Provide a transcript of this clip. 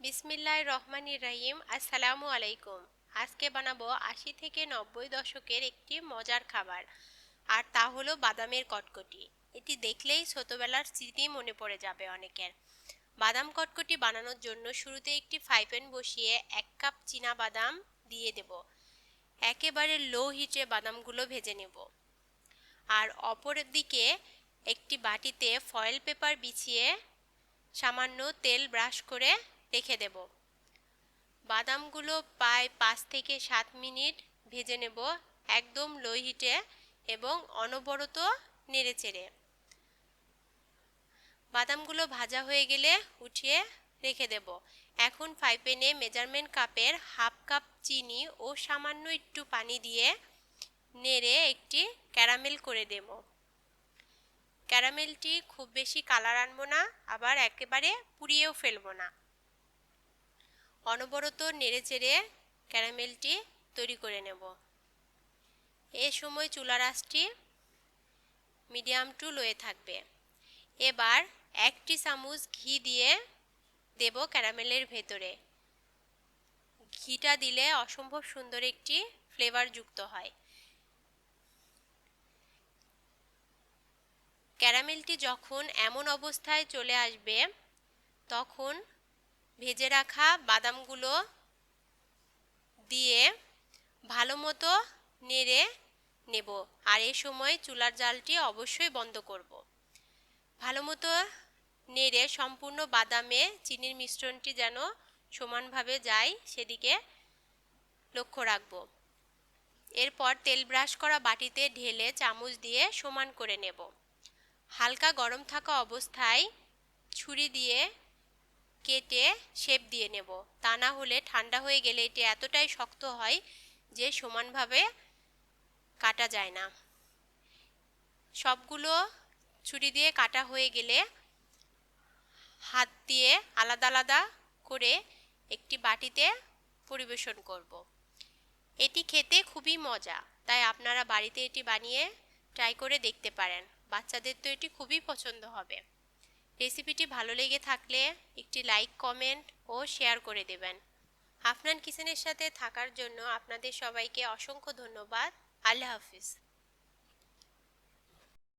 বিসমিল্লাহ রহমানির রহিম, আসসালামু আলাইকুম। আজকে বানাবো আশি থেকে নব্বই দশকের একটি মজার খাবার, আর তা হলো বাদামের কটকটি। এটি দেখলেই ছোটবেলার স্মৃতি মনে পড়ে যাবে অনেকের। বাদাম কটকটি বানানোর জন্য শুরুতে একটি ফ্রাই প্যান বসিয়ে এক কাপ চীনা বাদাম দিয়ে দেব। একেবারে লো হিটে বাদামগুলো ভেজে নেব। আর অপর দিকে একটি বাটিতে ফয়েল পেপার বিছিয়ে সামান্য তেল ব্রাশ করে রেখে দেব। বাদামগুলো প্রায় পাঁচ থেকে সাত মিনিট ভেজে নেব একদম লো হিটে এবং অনবরত নেড়ে চেড়ে। বাদামগুলো ভাজা হয়ে গেলে উঠিয়ে রেখে দেব। এখন ফ্রাই প্যানে মেজারমেন্ট কাপের হাফ কাপ চিনি ও সামান্য একটু পানি দিয়ে নেড়ে একটি ক্যারামেল করে দেব। ক্যারামেলটি খুব বেশি কালার আনব না, আবার একেবারে পুড়িয়েও ফেলব না। অনবরত নেড়ে চেড়ে ক্যারামেলটি তৈরি করে নেব। এ সময় চুলার আঁচটি মিডিয়াম টু লোয়ে থাকবে। এবার একটি চামচ ঘি দিয়ে দেব ক্যারামেলের ভেতরে। ঘিটা দিলে অসম্ভব সুন্দর একটি ফ্লেভার যুক্ত হয়। ক্যারামেলটি যখন এমন অবস্থায় চলে আসবে, তখন ভেজে রাখা বাদামগুলো দিয়ে ভালো মতো নেড়ে নেব। আর এ সময় চুলার জালটি অবশ্যই বন্ধ করব। ভালো মতো নেড়ে সম্পূর্ণ বাদামে চিনির মিশ্রণটি যেন সমানভাবে যায় সেদিকে লক্ষ্য রাখব। এরপর তেল ব্রাশ করা বাটিতে ঢেলে চামচ দিয়ে সমান করে নেব। হালকা গরম থাকা অবস্থায় ছুরি দিয়ে কেটে শেপ দিয়ে নেব। তা না হলে ঠান্ডা হয়ে গেলে এটি এতটাই শক্ত হয় যে সমানভাবে কাটা যায় না। সবগুলো ছুরি দিয়ে কাটা হয়ে গেলে হাত দিয়ে আলাদা আলাদা করে একটি বাটিতে পরিবেশন করব। এটি খেতে খুবই মজা, তাই আপনারা বাড়িতে এটি বানিয়ে ট্রাই করে দেখতে পারেন। বাচ্চাদের তো এটি খুবই পছন্দ হবে। রেসিপিটি ভালো লেগে থাকলে একটি লাইক, কমেন্ট ও শেয়ার করে দেবেন। আফনান কিচেনের সাথে থাকার জন্য আপনাদের সবাইকে অসংখ্য ধন্যবাদ। আল্লাহ হাফিজ।